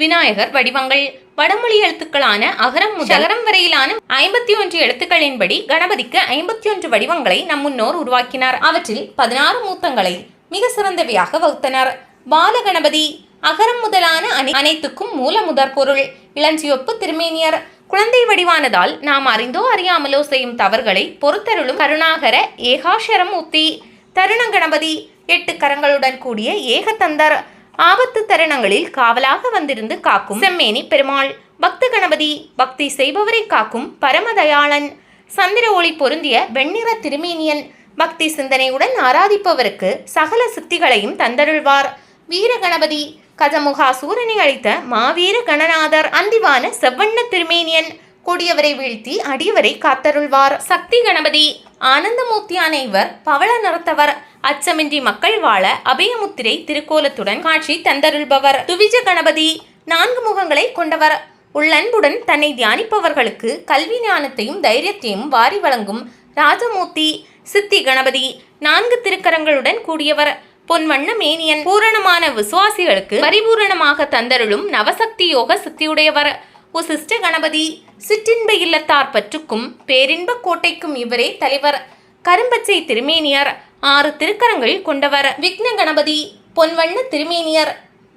விநாயகர் வடிவங்கள். வடமொழி எழுத்துக்களான அகரம் முதல் அகரம் வரையிலான ஐம்பத்தி ஒன்று எழுத்துக்களின்படி கணபதிக்கு ஐம்பத்தி ஒன்று வடிவங்களை நம் முன்னோர் உருவாக்கினார். அவற்றில் பதினாறு மூத்தங்களை மிக சிறந்தவையாக வகுத்தனர். பால கணபதி அகரம் முதலான அனை அனைத்துக்கும் மூல முதற் பொருள் இளஞ்சியொப்பு திருமேனியர். குழந்தை வடிவானதால் நாம் அறிந்தோ அறியாமலோ செய்யும் தவறுகளை பொறுத்தருளும் கருணாகர ஏகாஷரம் உத்தி தருண கணபதி எட்டு கரங்களுடன் கூடிய ஏகதந்தர் ஆபத்து தருணங்களில் காவலாக வந்திருந்து காக்கும் செம்மேனி பெருமாள். பக்த கணபதி பக்தி செய்பவரை காக்கும் பரமதயாளன். சந்திர ஒளி பொருந்திய வெண்ணிற திருமேனியன். பக்தி சிந்தனையுடன் ஆராதிப்பவருக்கு சகல சித்திகளையும் தந்தருள்வார். வீர கணபதி கஜமுகா சூரனை அளித்த மாவீர கணநாதர் அந்திவான செவ்வண்ண திருமேனியன். கொடியவரை வீழ்த்தி அடியவரை காத்தருள்வார். சக்தி கணபதி ஆனந்தமூர்த்தி அனைவர் பவள நிறத்தவர். அச்சமின்றி மக்கள் வாழ அபயமுத்திரை திருக்கோலத்துடன் காட்சி தந்தருள்பவர். துவிஜ கணபதி நான்கு முகங்களை கொண்டவர். உள்ளன்புடன் தன்னை தியானிப்பவர்களுக்கு கல்வி ஞானத்தையும் தைரியத்தையும் வாரி வழங்கும் ராஜமூர்த்தி. சித்தி கணபதி நான்கு திருக்கரங்களுடன் கூடியவர். பொன்வண்ண மேனியன் பூரணமான விசுவாசிகளுக்கு பரிபூரணமாக தந்தருளும் நவசக்தி யோக சித்தியுடையவர். உசிஷ்ட கணபதி சிற்றின்ப இல்லத்தார் பற்றுக்கும் பேரின்ப கோட்டைக்கும் இவரே தலைவர். கரும்பச்சை திருமேனியர் ஆறு திருக்கரங்கள் கொண்டவர். விக்ன கணபதி பொன்வண்ண திருமேனியர்.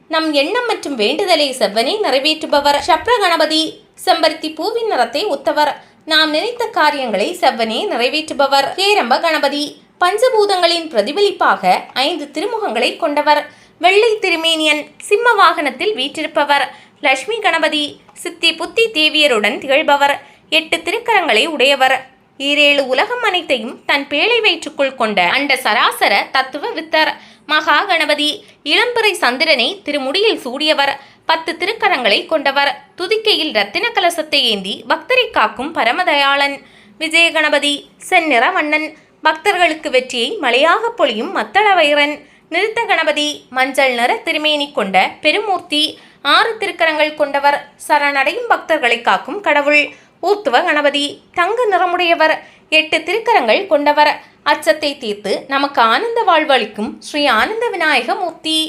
நம் எண்ணம் மற்றும் வேண்டுதலை செவ்வனே நிறைவேற்றுபவர். சப்ர கணபதி செம்பருத்தி பூவின் நிறத்தை ஒத்தவர் நாம் நினைத்த காரியங்களை செவ்வனே நிறைவேற்றுபவர். கேரம்ப கணபதி பஞ்சபூதங்களின் பிரதிபலிப்பாக ஐந்து திருமுகங்களை கொண்டவர். வெள்ளை திருமேனியன் சிம்ம வாகனத்தில் வீற்றிருப்பவர். லட்சுமி கணபதி சித்தி புத்தி தேவியருடன் திகழ்பவர். எட்டு திருக்கரங்களை உடையவர். ஈரேழு உலகம் அனைத்தையும் தன் பேழை வயிற்றுக்குள் கொண்ட அண்ட சராசர தத்துவ வித்தர். மகா கணபதி இளம்பிறை சந்திரனை திருமுடியில் சூடியவர். பத்து திருக்கரங்களை கொண்டவர். துதிக்கையில் ரத்தின கலசத்தை ஏந்தி பக்தரை காக்கும் பரமதயாளன். விஜய கணபதி செந்நிற வண்ணன். பக்தர்களுக்கு வெற்றியை மலையாக பொழியும் மத்தள வைரன். நிறுத்த கணபதி மஞ்சள் நிற திருமேனி கொண்ட பெருமூர்த்தி ஆறு திருக்கரங்கள் கொண்டவர் சரணடையும் பக்தர்களை காக்கும் கடவுள். ஊத்துவ கணபதி தங்க நிறமுடையவர் எட்டு திருக்கரங்கள் கொண்டவர். அச்சத்தை தீர்த்து நமக்கு ஆனந்த வாழ்வளிக்கும் ஸ்ரீ ஆனந்த விநாயக மூர்த்தி.